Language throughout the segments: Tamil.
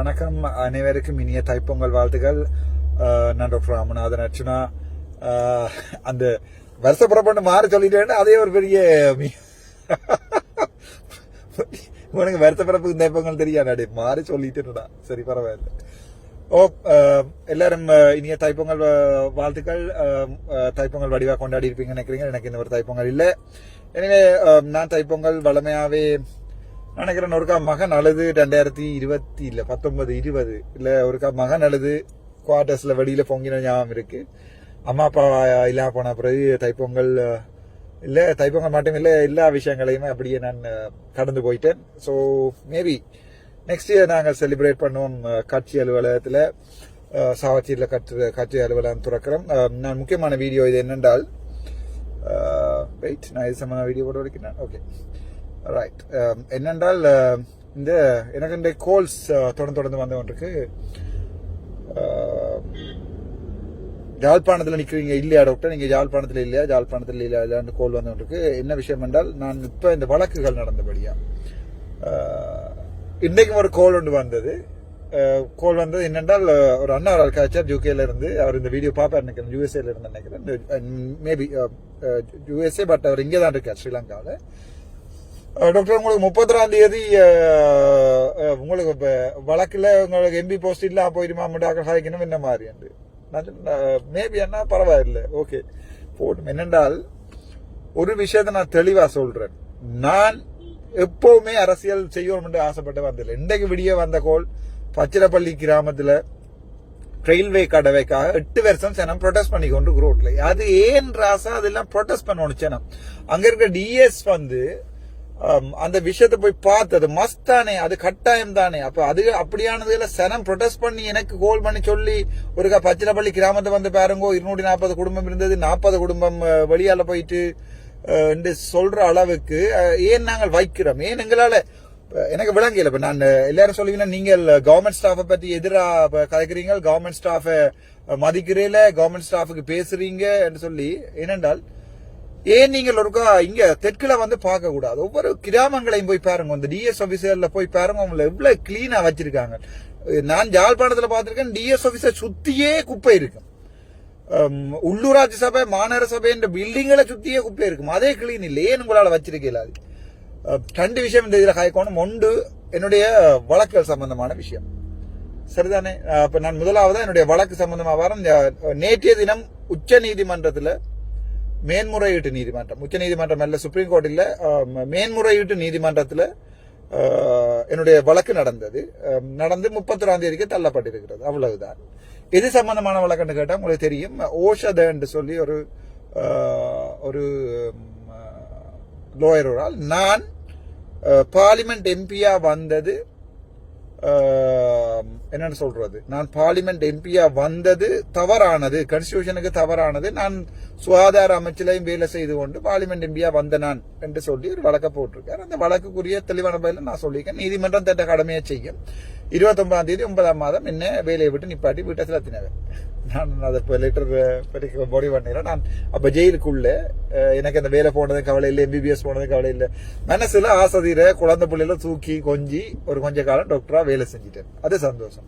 வணக்கம் அனைவருக்கும் இனிய தைப்பொங்கல் வாழ்த்துக்கள். நான் டாக்டர் ராமநாதன் அர்ச்சுனா. அந்த வருஷ புறப்பட்டு மாறி சொல்லிட்டேன்னு அதே ஒரு பெரிய உனக்கு வருத்த பிறப்புக்கு தைப்பொங்கல் தெரியாது? மாறி சொல்லிட்டேன்டா. சரி பரவாயில்ல. ஓ எல்லாரும் இனிய தைப்பொங்கல் வாழ்த்துக்கள். தைப்பொங்கல் வடிவாக கொண்டாடி இருப்பீங்கன்னு நினைக்கிறீங்க. எனக்கு இந்த ஒரு தைப்பொங்கல் இல்லை. எனவே நான் தைப்பொங்கல் வளமையாவே நினைக்கிறேன் ஒருக்கா மகன் அழுது ரெண்டாயிரத்தி இருபத்தி இல்லை பத்தொன்பது இருபது. இல்லை ஒருக்கா மகன் அழுது குவார்டர்ஸில் வெளியில் பொங்கின ஞாபகம் இருக்குது அம்மா அப்பா இல்லாம போன பிறகு தைப்பொங்கல் இல்லை தைப்பொங்கல் மட்டும் இல்லை எல்லா விஷயங்களையுமே அப்படியே நான் கடந்து போயிட்டேன். ஸோ மேபி நெக்ஸ்ட் இயர் நாங்கள் செலிப்ரேட் பண்ணுவோம் காட்சி அலுவலகத்தில். சாவச்சீரில் கற்று காட்சி அலுவலகம் துறக்கிறோம். நான் முக்கியமான வீடியோ இது என்னென்றால் வெயிட் நான் இது சம்மந்த வீடியோ போட வரைக்கும் ஓகே ரைட் um, என்னென்றால் um, இந்த எனக்கு இந்த கோல்ஸ் uh, தொடர்ந்து தொடர்ந்து வந்து ஜாழ்ப்பாணத்தில் um, நிற்கிறீங்க இல்லையா டாக்டர் நீங்கள் ஜாழ்ப்பாணத்தில் இல்லையா ஜாழ்ப்பாணத்தில் இல்லையா இல்லையான்னு கோல் வந்து என்ன விஷயம் என்றால் நான் இப்போ இந்த வழக்குகள் நடந்தபடியா uh, இன்றைக்கும் ஒரு கோல் ஒன்று வந்தது. Uh, கோல் வந்தது என்னென்றால் ஒரு அண்ணா ஒரு காய்ச்சர் யூகேல இருந்து அவர் இந்த வீடியோ பார்ப்பார் நினைக்கிறேன் யூஎஸ்ஏல இருந்து நினைக்கிறேன். மேபி யூஎஸ்ஏ பட் அவர் இங்கே தான் இருக்கார் ஸ்ரீலங்காவில் டாக்டர் உங்களுக்கு முப்பத்தொராம் தேதி உங்களுக்கு இப்போ வழக்கில் உங்களுக்கு எம்பி போஸ்ட் இல்ல போயிருமா டாக்டர் ஹாய்க்கணும் என்ன மாதிரி என்று மேபி என்ன பரவாயில்லை ஓகே போட்டும். என்னென்றால் ஒரு விஷயத்தை நான் தெளிவாக சொல்கிறேன் நான் எப்போவுமே அரசியல் செய்யணும் என்று ஆசைப்பட்டு வந்ததில்லை. இன்றைக்கு விடிய வந்த கோல் பச்சிரப்பள்ளி கிராமத்தில் ரயில்வே கடவைக்காக எட்டு வருஷம் சனம் ப்ரொடெஸ்ட் பண்ணி கொண்டு ரோட்ல அது ஏன் ராசா? அதெல்லாம் ப்ரொடெஸ்ட் பண்ணணும் சனம் அங்க இருக்க டிஎஸ் வந்து Um, அந்த விஷயத்தை போய் பார்த்தது மஸ்ட் தானே அது கட்டாயம் தானே. அப்ப அது அப்படியானதுல சனம் ப்ரொடெஸ்ட் பண்ணி எனக்கு கோல் பண்ணி சொல்லி ஒரு பச்சிரப்பள்ளி கிராமத்தை வந்து பாருங்கோ இருநூற்றி நாற்பது குடும்பம் இருந்தது நாற்பது குடும்பம் வெளியால போயிட்டு என்று சொல்ற அளவுக்கு ஏன் நாங்கள் வைக்கிறோம்? ஏன் எங்களால எனக்கு விளங்கல இப்ப நான் எல்லாரும் சொல்லுவீங்கன்னா நீங்கள் கவர்மெண்ட் ஸ்டாஃபை பத்தி எதிரா கதைக்கிறீங்க கவர்மெண்ட் ஸ்டாஃபை மதிக்கிறீல கவர்மெண்ட் ஸ்டாஃபுக்கு பேசுறீங்க என்று சொல்லி ஏனென்றால் ஏன் நீங்கள் ஒருக்கா இங்க தெற்குல வந்து பார்க்க கூடாது ஒவ்வொரு கிராமங்களையும் போய் பாருங்க. இந்த டிஎஸ் ஆபீசர்ல போய் பாருங்க. அவங்கள எவ்வளவு கிளீனா வச்சிருக்காங்க. நான் ஜாழ்ப்பாணத்துல பார்த்திருக்கேன். டிஎஸ் ஆபீசர் சுத்தியே குப்பை இருக்கும். உள்ளூராட்சி சபை மாநகர சபை என்ற பில்டிங்களை சுத்தியே குப்பை இருக்கும். அதே கிளீன் இல்லை. ஏன் உங்களால வச்சிருக்கீங்களா அது ரெண்டு விஷயம் இந்த இதுல காய்க்கணும் ஒன்று என்னுடைய வழக்குகள் சம்பந்தமான விஷயம். சரிதானே? அப்போ அப்ப நான் முதலாவது என்னுடைய வழக்கு சம்பந்தமா வரேன். நேற்றைய தினம் உச்ச நீதிமன்றத்துல மேன்முறையீட்டு நீதிமன்றம் உச்ச நீதிமன்றம் அல்ல சுப்ரீம் கோர்ட் மேன்முறையீட்டு நீதிமன்றத்தில் என்னுடைய வழக்கு நடந்தது. நடந்து முப்பத்தொராம் தேதிக்கு தள்ளப்பட்டிருக்கிறது. அவ்வளவுதான். எது சம்பந்தமான வழக்குன்னு கேட்டால் உங்களுக்கு தெரியும் ஓஷத சொல்லி ஒரு ஒரு லோயரோரால் நான் பார்லிமெண்ட் எம்பியா வந்தது என்னன்னு சொல்றது? நான் பார்லிமெண்ட் எம்பியா வந்தது தவறானது கன்ஸ்டியூஷனுக்கு தவறானது. நான் சுகாதார அமைச்சிலையும் வேலை செய்து கொண்டு பார்லிமெண்ட் எம்பியா வந்த நான் என்று சொல்லி ஒரு வழக்க போட்டிருக்காரு. அந்த வழக்குக்குரிய தெளிவான பதில நான் சொல்லியிருக்கேன். நீதிமன்றம் தட்ட கடமையை செய்யும். இருபத்தி ஒன்பதாம் தேதி ஒன்பதாம் மாதம் என்ன வேலையை விட்டு நிப்பாட்டி வீட்டை செலுத்தினவர் நான் அதை இப்போ லெட்டர் பாடி பண்ணிடுறேன். நான் அப்போ ஜெயிலுக்குள்ளே எனக்கு அந்த வேலை போனது கவலை இல்லை எம்பிபிஎஸ் போனது கவலை இல்லை. மனசில் ஆசதீர குழந்தை பிள்ளைல தூக்கி கொஞ்சி ஒரு கொஞ்ச காலம் டாக்டராக வேலை செஞ்சுட்டேன். அது சந்தோஷம்.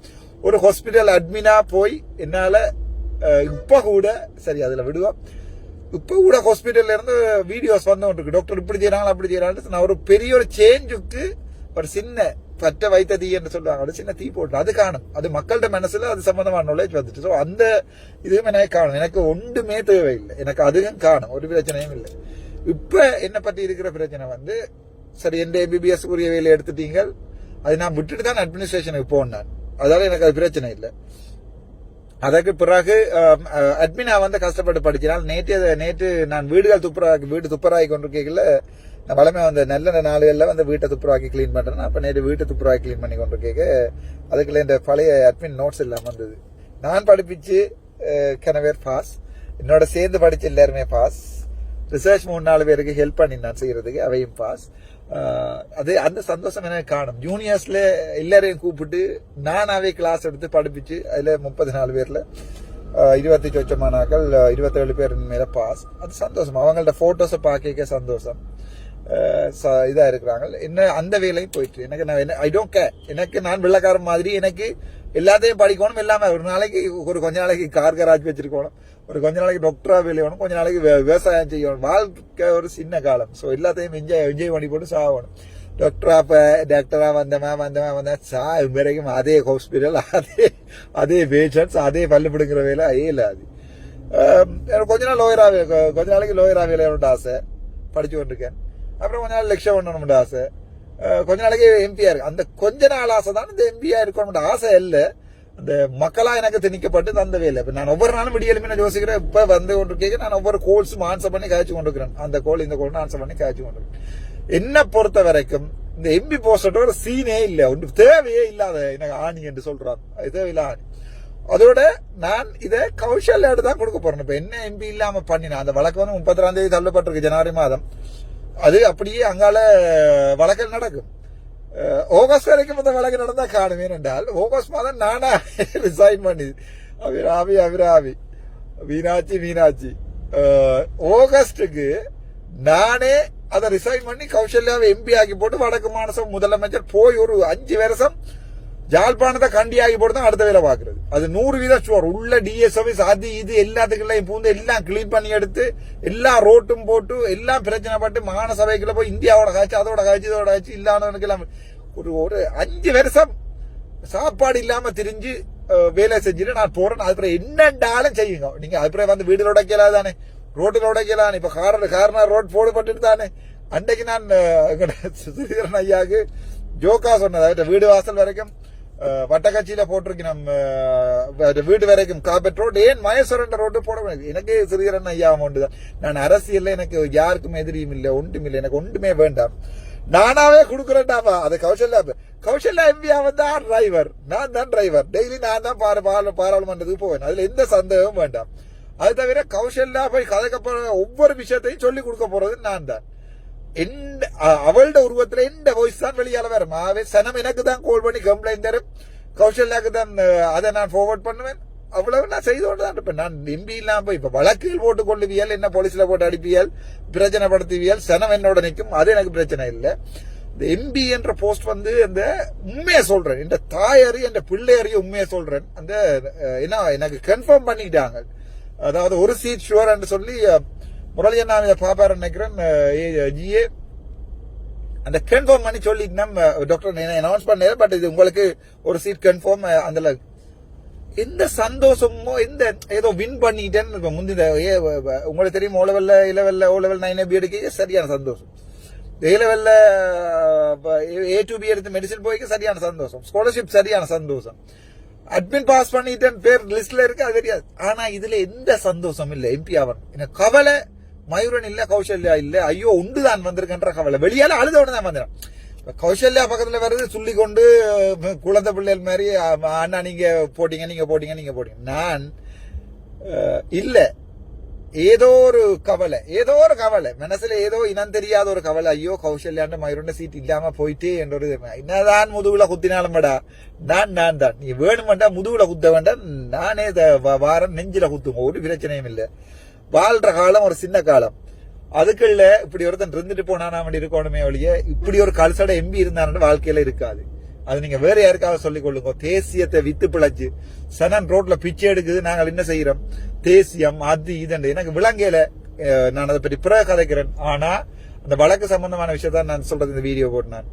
ஒரு ஹாஸ்பிட்டல் அட்மினா போய் என்னால் இப்போ கூட சரி அதில் விடுவோம். இப்ப கூட ஹாஸ்பிட்டல்ல இருந்து வீடியோஸ் வந்து டாக்டர் இப்படி செய்யறாங்க அப்படி செய்யறாங்க நான் ஒரு பெரிய ஒரு சேஞ்சுக்கு ஒரு சின்ன பற்ற வைத்த தீ என்று சொல்றாங்க. ஒரு சின்ன தீ போட்டு அது காணும். அது மக்கள்கிட்ட மனசுல அது சம்பந்தமான நாலேஜ் வந்துட்டு. ஸோ அந்த இதுவும் எனக்கு காணும். எனக்கு ஒன்றுமே தேவையில்லை. எனக்கு அதுவும் காணும். ஒரு பிரச்சனையும் இல்லை. இப்ப என்ன பத்தி இருக்கிற பிரச்சனை வந்து சரி எந்த எம்பிபிஎஸ் உரிய வேலை எடுத்துட்டீங்க அது நான் விட்டுட்டு தான் அட்மினிஸ்ட்ரேஷனுக்கு போனேன் அதனால எனக்கு அது பிரச்சனை இல்லை. அதற்கு பிறகு அட்மினா வந்து கஷ்டப்பட்டு படிச்சினால் நேற்று நேற்று நான் வீடுகள் துப்புராக்கி வீடு துப்புராக்கி கொண்டிருக்கீங்கள நான் வளமே வந்த நல்ல நாளுகளில் வந்து வீட்டை துப்புராக்கி க்ளீன் பண்ணுறேன் அப்போ நேற்று வீட்டை துப்புராக்கி க்ளீன் பண்ணி கொண்டிருக்கீங்க அதுக்குள்ள இந்த பழைய அட்மின் நோட்ஸ் எல்லாம் வந்தது. நான் படிப்பிச்சு கனவேர் பாஸ் என்னோட சேர்ந்து படிச்ச எல்லாருமே பாஸ் ரிசர்ச் மூணு நாலு பேருக்கு ஹெல்ப் பண்ணி நான் செய்கிறதுக்கு அவையும் பாஸ் அது அந்த சந்தோஷம் எனக்கு காணும் ஜூனியர்ஸ்ல எல்லாரையும் கூப்பிட்டு நானாவே கிளாஸ் எடுத்து படிப்பிச்சு அதுல முப்பது நாலு பேர்ல இருபத்தஞ்சு இருபத்தி சொச்சமானாக்கள் இருபத்தேழு பேர் மேல பாஸ் அது சந்தோஷம் அவங்கள்ட்ட போட்டோஸை பார்க்க சந்தோஷம் இதாக ச- இருக்கிறாங்க. என்ன அந்த வேலையும் போயிட்டு எனக்கு நான் ஐ டோன்ட் கேர் எனக்கு நான் வெள்ளக்காரன் மாதிரி எனக்கு எல்லாத்தையும் படிக்கணும் எல்லாமே ஒரு நாளைக்கு ஒரு கொஞ்ச நாளைக்கு கார் கராஜ் வச்சிருக்கணும். ஒரு கொஞ்ச நாளைக்கு டாக்டரா வேலையணும் கொஞ்ச நாளைக்கு விவசாயம் செய்யணும். வாழ்க்கை ஒரு சின்ன காலம். ஸோ எல்லாத்தையும் என்ஜாய் என்ஜாய் பண்ணி போட்டு சாகணும். டாக்டரா இப்போ டாக்டரா வந்தவன் வந்தவன் வந்தேன் சா வரைக்கும் அதே ஹாஸ்பிட்டல் அதே அதே பேஷண்ட்ஸ் அதே பல்லு பிடுங்குற வேலை அதே இல்லை அது. எனக்கு கொஞ்ச நாள் லோயராகவே கொஞ்ச நாளைக்கு லோயரா வேலையோட ஆசை. படிச்சு கொண்டிருக்கேன். அப்புறம் கொஞ்ச நாள் லட்சம் பண்ணணும்னு ஆசை. கொஞ்ச நாளைக்கு எம்பியா இருக்கு. அந்த கொஞ்ச நாள் ஆசை தான் இந்த எம்பியா இருக்கணும் ஆசை இல்லை. அந்த மக்களா எனக்கு திணிக்கப்பட்டு தந்த வேலை இப்போ நான் ஒவ்வொரு நாளும் விடியலுமே நான் யோசிக்கிறேன். இப்போ வந்து கொண்டிருக்கேன் நான் ஒவ்வொரு கோல்ஸும் ஆன்சர் பண்ணி காய்ச்சி கொண்டிருக்கிறேன். அந்த கோல் இந்த கோல்னு ஆன்சர் பண்ணி காய்ச்சி கொண்டிருக்கேன் என்ன பொறுத்த வரைக்கும் இந்த எம்பி போஸ்டோட சீனே இல்லை. ஒன்று தேவையே இல்லாத எனக்கு ஆணி என்று சொல்றான் தேவையில்ல ஆணி. அதோட நான் இதை கௌசல்யாட்டு தான் கொடுக்க போறேன். இப்போ என்ன எம்பி இல்லாம பண்ணினா அந்த வழக்கு வந்து முப்பத்தி தேதி தள்ளப்பட்டிருக்கு ஜனவரி மாதம். அது அப்படியே அங்கால வழக்கல் நடக்கும் ஆகஸ்ட் வரைக்கும் இந்த வழக்கு நடந்தா காணுமே என்றால் ஆகஸ்ட் மாதம் நானா ரிசைன் பண்ணி அபிராமி அபிராமி மீனாட்சி மீனாட்சி ஆகஸ்டுக்கு நானே அதை ரிசைன் பண்ணி கௌசல்யாவை எம்பி ஆக்கி போட்டு வடக்கு மாநிலம் முதலமைச்சர் போய் ஒரு அஞ்சு வருஷம் ஜாழ்ப்பாணத்தை கண்டியாகி போட்டு தான் அடுத்த வேலை பார்க்கறது. அது நூறு வீத சுவர். உள்ள டிஎஸ் அது இது எல்லாத்துக்குள்ளையும் பூந்து எல்லாம் கிளீன் பண்ணி எடுத்து எல்லா ரோட்டும் போட்டு எல்லாம் பிரச்சனை பட்டு மாகாண சபைக்குள்ள போய் இந்தியாவோட காய்ச்சி அதோட காய்ச்சி இதோட காய்ச்சி இல்லாதவனுக்கு எல்லாம் ஒரு ஒரு அஞ்சு வருஷம் சாப்பாடு இல்லாம திரிஞ்சு வேலை செஞ்சுட்டு நான் போறேன். அதுக்கப்புறம் என்னண்டாலும் செய்யுங்க. நீங்க அதுக்கப்புறம் வந்து வீடுல உடைக்கலாம் தானே. ரோட்டில் உடைக்கலாம் இப்ப கார் கார்னர் ரோட் போடுபட்டு தானே. அன்றைக்கு நான் அஹ், சுதீரன் ஐயாவுக்கு ஜோக்கா சொன்னது அவர்கிட்ட வீடு வாசல் வரைக்கும் வட்டக்கட்சியில போட்டிருக்கு நம்ம வீடு வரைக்கும் காப்பெட் ரோடு ஏன் மகேஸ்வரன் ரோடு போட வேண்டியது எனக்கு ஸ்ரீதரன் ஐயா ஒன்று தான் நான் அரசியல்ல எனக்கு யாருக்கும் எதிரியும் இல்லை ஒன்றும் இல்லை எனக்கு ஒன்றுமே வேண்டாம் நானாவே கொடுக்குறேன்டாப்பா அது கௌசல்யா கௌசல்யா எம்பியா வந்தா டிரைவர் நான் தான் டிரைவர் டெய்லி நான் தான் பார பார- பாராளுமன்றத்துக்கு போவேன் அதுல எந்த சந்தேகமும் வேண்டாம் அது தவிர கௌசல்யா போய் கதைக்க போற ஒவ்வொரு விஷயத்தையும் சொல்லி கொடுக்க போறது நான் தான் எந்த அவளோட உருவத்துல எந்த வாய்ஸ் தான் வெளியால வரும்? ஆவே சனம் எனக்கு தான் கால் பண்ணி கம்ப்ளைண்ட் தரும். கௌசல்யாக்கு தான் அதை நான் ஃபார்வர்ட் பண்ணுவேன். அவ்வளவு நான் செய்து கொண்டு தான் இருப்பேன். நான் எம்பி இல்லாம போய் இப்ப வழக்கில் போட்டு கொள்ளுவியல் என்ன போலீஸ்ல போட்டு அடிப்பியல் பிரச்சனை சனம் என்னோட நிற்கும். அது எனக்கு பிரச்சனை இல்லை. இந்த எம்பி என்ற போஸ்ட் வந்து அந்த உண்மையை சொல்றேன். இந்த தாயாரி என்ற பிள்ளையாரையும் உண்மையை சொல்றேன். அந்த என்ன எனக்கு கன்ஃபார்ம் பண்ணிக்கிட்டாங்க அதாவது ஒரு சீட் ஷுவர் சொல்லி அஹ், நான் இதை பாப்பாரு நினைக்கிறேன் ஜிஏ அந்த கன்ஃபார்ம் பண்ணி சொல்லி நம்ம டாக்டர் அனௌன்ஸ் பண்ணல பட் இது உங்களுக்கு ஒரு சீட் கன்ஃபார்ம் eh, அந்த எந்த சந்தோஷமோ எந்த ஏதோ வின் பண்ணிட்டேன்னு இப்ப முந்தின ஏ, eh, eh, உங்களுக்கு தெரியும் ஓ லெவல்ல இலவெல்ல ஓ லெவல் நைன் பி எடுக்க சரியான சந்தோஷம். ஏ லெவல்ல ஏ டு பி எடுத்து மெடிசன் போய்க்க சரியான சந்தோஷம். ஸ்காலர்ஷிப் சரியான சந்தோஷம். அட்மின் பாஸ் பண்ணிட்டேன் பேர் லிஸ்ட்ல இருக்கு அது தெரியாது. ஆனா இதுல எந்த சந்தோஷம் இல்ல. எம்பி அவன் எனக்கு கவலை மயூரன் இல்ல கௌசல்யா இல்ல ஐயோ உண்டு தான் வந்திருக்கன்ற கவலை. வெளியால அழுதோட தான் வந்துடும் கௌசல்யா பக்கத்துல வருது சொல்லி கொண்டு குழந்தை பிள்ளைகள் மாதிரி அண்ணா நீங்க போட்டீங்க நீங்க போட்டீங்க நீங்க போட்டீங்க. நான் இல்ல. ஏதோ ஒரு கவலை ஏதோ ஒரு கவலை. மனசுல ஏதோ இனம் தெரியாத ஒரு கவலை. ஐயோ கௌசல்யாண்ட மயூரண்ட சீட் இல்லாம போயிட்டே என்ற ஒரு என்னதான் முதுகுல குத்தினாலும் படா நான் நான் தான். நீ வேணுமெண்டா முதுகுல குத்த வேண்டாம். நானே வ- வாரம் நெஞ்சில குத்துங்க. ஒரு பிரச்சனையும் இல்லை. வாழ்ற காலம் ஒரு சின்ன காலம். அதுக்குள்ள இப்படி ஒருத்தன் இருந்துட்டு போனானா வேண்டி இருக்கணுமே ஒழிய இப்படி ஒரு கல்சட எம்பி இருந்தான்னு வாழ்க்கையில இருக்காது. அது நீங்க வேற யாருக்காவது சொல்லிக் கொள்ளுங்க. தேசியத்தை வித்து பிழைச்சு சனன் ரோட்ல பிச்சை எடுக்குது நாங்கள் என்ன செய்யறோம்? தேசியம் அது இது எனக்கு விளங்கையில நான் அதை பற்றி பிறகு கதைக்கிறேன். ஆனா அந்த வழக்கு சம்பந்தமான விஷயத்தான் நான் சொல்றது இந்த வீடியோ போட்டு நான்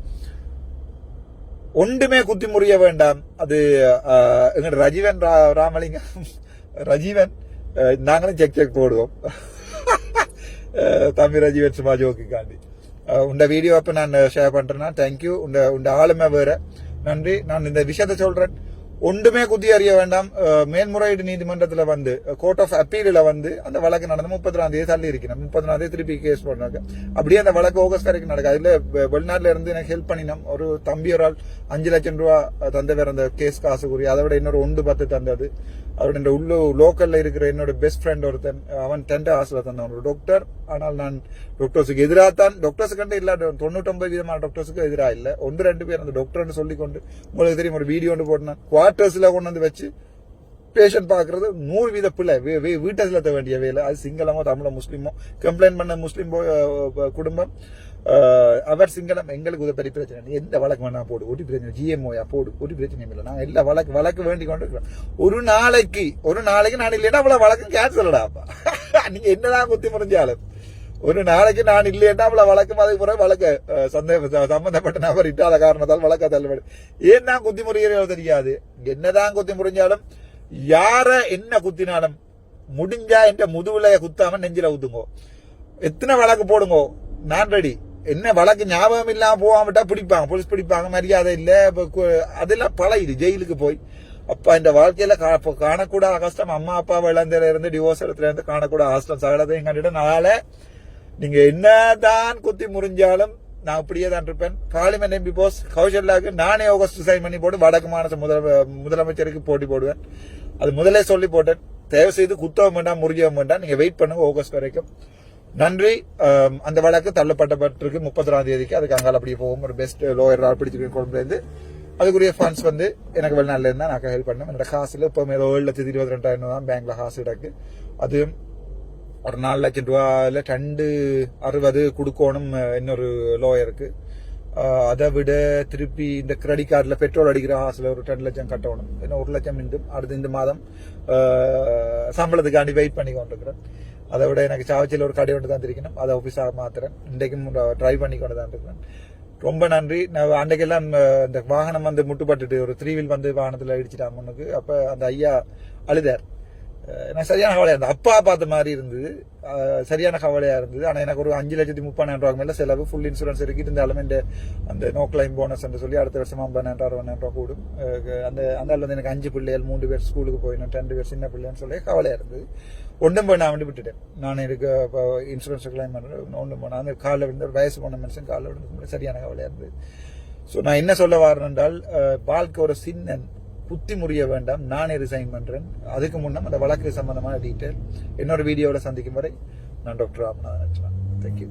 ஒன்றுமே குத்தி முறிய வேண்டாம். அது எங்க ரஜீவன் ரா- ராமலிங்கம் ரஜீவன் நாங்களும் செக் செக் போடுவோம் தம்பி ரஜீவன் சும்மா ஜோக்குக்காண்டி உண்ட வீடியோ அப்போ நான் ஷேர் பண்ணுறேன்னா தேங்க்யூ உண்ட உண்ட ஆளுமை வேற நன்றி நான் இந்த விஷயத்த சொல்கிறேன் ஒன்றுமே குத்தி அறிய வேண்டாம் அஹ், மேல்முறையீடு வந்து கோர்ட் ஆஃப் அப்பீலில் வந்து அந்த வழக்கு நடந்து முப்பத்தி தேதி தள்ளி இருக்கிறேன் முப்பத்தி தேதி திருப்பி கேஸ் பண்ணாங்க அப்படியே அந்த வழக்கு ஆகஸ்ட் வரைக்கும் நடக்கும் அதில் வெளிநாட்டில் இருந்து எனக்கு ஹெல்ப் பண்ணினோம் ஒரு தம்பி ஒரு ஆள் அஞ்சு லட்சம் ரூபா தந்தவர் அந்த கேஸ் காசு கூறி அதை விட இன்னொரு ஒன்று பத்து தந்தது அவருடைய இந்த உள்ள லோக்கல்ல இருக்கிற என்னோட பெஸ்ட் ஃப்ரெண்ட் ஒருத்தன் அவன் டென்ட் ஹாஸ்ல தந்தான் ஒரு டாக்டர் ஆனால் நான் டாக்டர்ஸுக்கு எதிராக தான் டாக்டர்ஸ் கண்டு இல்ல தொண்ணூற்றொன்பது விதமான டாக்டர்ஸுக்கு எதிராக இல்லை. ஒன்று ரெண்டு பேர் அந்த டாக்டர்னு சொல்லி கொண்டு உங்களுக்கு தெரியும் ஒரு வீடியோ ஒன்று போட்டேன் குவார்டர்ஸ்ல கொண்டு வந்து வச்சு பேஷண்ட் பாக்குறது நூறு வீத பிள்ளை வீட்டை செலுத்த வேண்டிய வேலை. அது சிங்களமோ தமிழோ முஸ்லீமோ கம்ப்ளைண்ட் பண்ண முஸ்லீம் குடும்பம் அவர் சிங்களம் எங்களுக்கு உதவி பெரிய பிரச்சனை இல்லை. எந்த வழக்கு வேணா போடு. ஒரு பிரச்சனை ஜிஎம்ஓயா போடு. ஒரு பிரச்சனையும் இல்லை. நான் எல்லா வழக்கு வழக்கு வேண்டி கொண்டு இருக்கிறோம் ஒரு நாளைக்கு ஒரு நாளைக்கு நான் இல்லைன்னா அவ்வளவு வழக்கு கேன்சல்டா அப்பா. நீங்க என்னதான் குத்தி முடிஞ்சாலும் ஒரு நாளைக்கு நான் இல்லைன்னா அவ்வளவு வழக்கு அதுக்கு பிறகு வழக்கு சந்தேக சம்பந்தப்பட்ட நபர் இட்டாத காரணத்தால் வழக்க தள்ளுபடி. ஏன் தான் குத்தி முறையோ தெரியாது. என்னதான் குத்தி முறிஞ்சாலும் யார என்ன குத்தினாலும் முடிஞ்சா என்ற முதுகுல குத்தாம நெஞ்சில ஊத்துங்கோ. எத்தனை வழக்கு போடுங்கோ. நான் ரெடி என்ன வழக்கு ஞாபகம் இல்லாம போகாம விட்டா பிடிப்பாங்க. போலீஸ் பிடிப்பாங்க. மரியாதை இல்ல. அதெல்லாம் பழகிது ஜெயிலுக்கு போய். அப்பா இந்த வாழ்க்கையில கா- இப்ப காணக்கூடாத கஷ்டம். அம்மா அப்பா இழந்ததுல இருந்து டிவோர்ஸ் இடத்துல இருந்து காணக்கூடாத கஷ்டம். சகலத்தையும் கண்டுட்டு நாள நீங்க என்னதான் குத்தி முறிஞ்சாலும் நான் அப்படியே தான் இருப்பேன். பார்லிமெண்ட் எம்பி போஸ் கௌசல்யாவுக்கு நானே ஆகஸ்ட் சைன் பண்ணி போட்டு வடக்கு மாநில முதலமைச்சருக்கு போட்டி போடுவேன். அது முதலே சொல்லி போட்டேன். தயவு செய்து குத்தவும் வேண்டாம் முறியவும் வேண்டாம். நீங்க வெயிட் பண்ணுங்க ஆகஸ்ட் வரைக்கும். நன்றி. அந்த வழக்கு தள்ளப்பட்டப்பட்டிருக்கு முப்பத்தொராம் தேதிக்கு. அதுக்கு அங்கால அப்படியே போகும். ஒரு பெஸ்ட் லோயர் பிடிச்சிருக்கேன் கொண்டு அதுக்குரிய ஃபண்ட்ஸ் வந்து எனக்கு வெளிநாட்டில் இருந்தால் நான் ஹெல்ப் பண்ணேன் என்னோட காசுல இப்போ ஏதோ ஏழு லட்சத்தி இருபத்தி ரெண்டாயிரம் தான் பேங்க்ல காசு கிடக்கு. அது ஒரு நாலு லட்சம் ரூபாயில் ரெண்டு அறுபது கொடுக்கணும் இன்னொரு லோயருக்கு அதை விட திருப்பி இந்த கிரெடிட் கார்டில் பெட்ரோல் அடிக்கிற காசுல ஒரு ரெண்டு லட்சம் கட்டணும். ஏன்னா ஒரு லட்சம் மீண்டும் அடுத்து இந்த மாதம் சம்பளத்துக்காண்டி வெயிட் பண்ணி கொண்டிருக்கிறேன். அதை விட எனக்கு சாவச்சியில் ஒரு கடை ஒன்று தான் திரிக்கணும். அதை ஆஃபீஸாக மாத்துறேன். இன்றைக்கும் ட்ரை பண்ணி கொண்டு தான் இருக்கிறேன். ரொம்ப நன்றி. நான் அன்றைக்கெல்லாம் இந்த வாகனம் வந்து முட்டுப்பட்டுட்டு ஒரு த்ரீ வீல் வந்து வாகனத்தில் இடிச்சிட்டான் முன்னுக்கு. அப்போ அந்த ஐயா அழுதார். எனக்கு சரியான கவலையாக இருந்தது. அப்பா பார்த்த மாதிரி இருந்தது. சரியான கவலையாக இருந்தது. ஆனால் எனக்கு ஒரு அஞ்சு லட்சத்தி முப்பதாயிரம் ரூபாய்க்கு மேலே செலவு ஃபுல் இன்சூரன்ஸ் இருக்கு இருந்தாலும் இந்த அந்த நோ கிளைம் போனஸ் என்று சொல்லி அடுத்த வருஷம் ஐம்பதாயிரம் அறுபதாயிரம் ரூபாய் கூடும். அந்த அந்த ஆள் வந்து எனக்கு அஞ்சு பிள்ளைகள் மூன்று பேர் ஸ்கூலுக்கு போயிடணும் ரெண்டு பேர் சின்ன பிள்ளைன்னு சொல்லி கவலையாக இருந்தது. ஒன்றும் போய் நான் வந்து விட்டுட்டேன். நான் எனக்கு இன்சூரன்ஸ் கிளைம் பண்ணுறேன் ஒன்றும் போனேன் அந்த காலில் விழுந்த ஒரு வயசு போன மனுஷன் காலில் விழுந்து சரியான கவலையாக இருந்தது. ஸோ நான் என்ன சொல்ல வரேன் என்றால் வாழ்க்கை ஒரு சின்ன புத்தி முறிய வேண்டாம். நானே ரிசைன் பண்றேன். அதுக்கு முன்னே அந்த வழக்கு சம்பந்தமான டீட்டெயில் என்னோட வீடியோவில் சந்திக்கும் வரை நான் டாக்டர் ராமநாதன் தேங்க்யூ